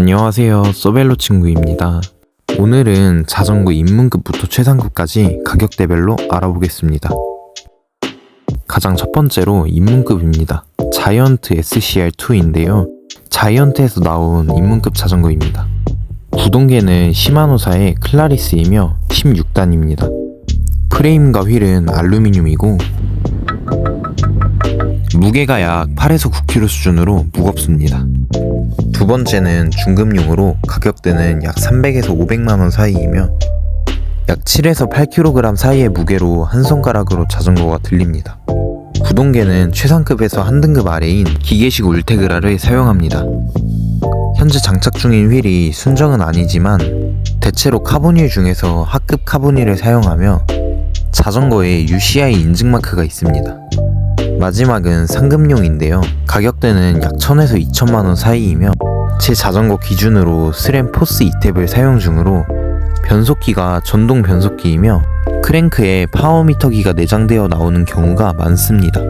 안녕하세요. 소벨로 친구입니다. 오늘은 자전거 입문급부터 최상급까지 가격대별로 알아보겠습니다. 가장 첫 번째로 입문급입니다. 자이언트 SCR2인데요. 자이언트에서 나온 입문급 자전거입니다. 구동계는 시마노사의 클라리스이며 16단입니다. 프레임과 휠은 알루미늄이고 무게가 약 8에서 9kg 수준으로 무겁습니다. 두 번째는 중급용으로 가격대는 약 300에서 500만원 사이이며 약 7에서 8kg 사이의 무게로 한 손가락으로 자전거가 들립니다. 구동계는 최상급에서 한 등급 아래인 기계식 울테그라를 사용합니다. 현재 장착 중인 휠이 순정은 아니지만 대체로 카보닐 중에서 하급 카보닐을 사용하며 자전거에 UCI 인증 마크가 있습니다. 마지막은 상급용인데요. 가격대는 약 1000에서 2000만원 사이이며 제 자전거 기준으로 스램 포스 2탭을 사용 중으로 변속기가 전동 변속기이며 크랭크에 파워미터기가 내장되어 나오는 경우가 많습니다.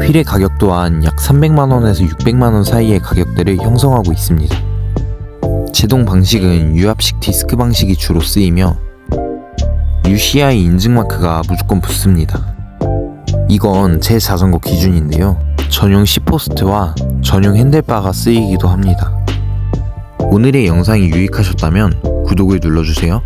휠의 가격 또한 약 300만원에서 600만원 사이의 가격대를 형성하고 있습니다. 제동 방식은 유압식 디스크 방식이 주로 쓰이며 UCI 인증 마크가 무조건 붙습니다. 이건 제 자전거 기준인데요. 전용 시포스트와 전용 핸들바가 쓰이기도 합니다. 오늘의 영상이 유익하셨다면 구독을 눌러주세요.